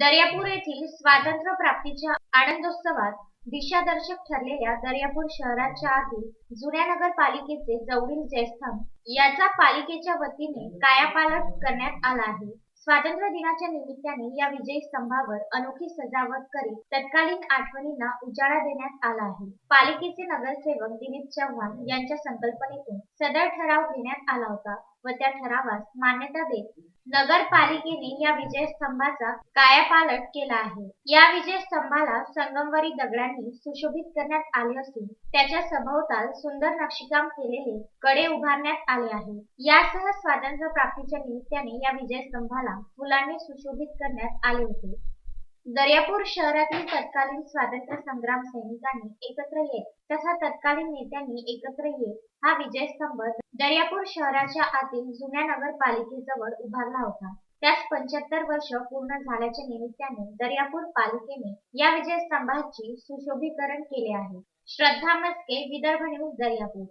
दर्यापूर येथील स्वातंत्र्य प्राप्तीच्या आनंदोत्सवात दिशादर्शक ठरलेल्या दर्यापूर शहराच्या आधी जुन्या नगरपालिकेचे जवळील जयस्तंभ याचा पालिकेच्या वतीने कायापालट करण्यात आला आहे. स्वातंत्र्य दिनाच्या निमित्ताने या विजयी स्तंभावर अनोखी सजावट करीत तत्कालीन आठवणींना उजाळा देण्यात आला आहे. पालिकेचे नगरसेवक दिलीप चव्हाण यांच्या संकल्पनेतून सदर ठराव घेण्यात आला होता. व त्या ठरावास मान्यता देत नगरपालिकेने या विजय स्तंभाचा कायापालट केला आहे. या विजय स्तंभाला संगमवरी दगडांनी सुशोभित करण्यात आले असून त्याच्या सभोवताल सुंदर नक्षीकाम केलेले कडे उभारण्यात आले आहे. यासह स्वातंत्र्य प्राप्तीच्या निमित्ताने या विजय स्तंभाला फुलांनी सुशोभित करण्यात आले होते. दर्यापूर शहरातील तत्कालीन स्वातंत्र्य संग्राम सैनिकांनी एकत्र येत तथा तत्कालीन नेत्यांनी एकत्र येत हा विजयस्तंभ दर्यापूर शहराच्या आतील जुन्या नगरपालिकेजवळ उभारला होता. त्यास पंच्याहत्तर वर्ष पूर्ण झाल्याच्या निमित्ताने दर्यापूर पालिकेने या विजयस्तंभाची सुशोभीकरण केले आहे. श्रद्धा मस्के विदर्भ न्यूज दर्यापूर.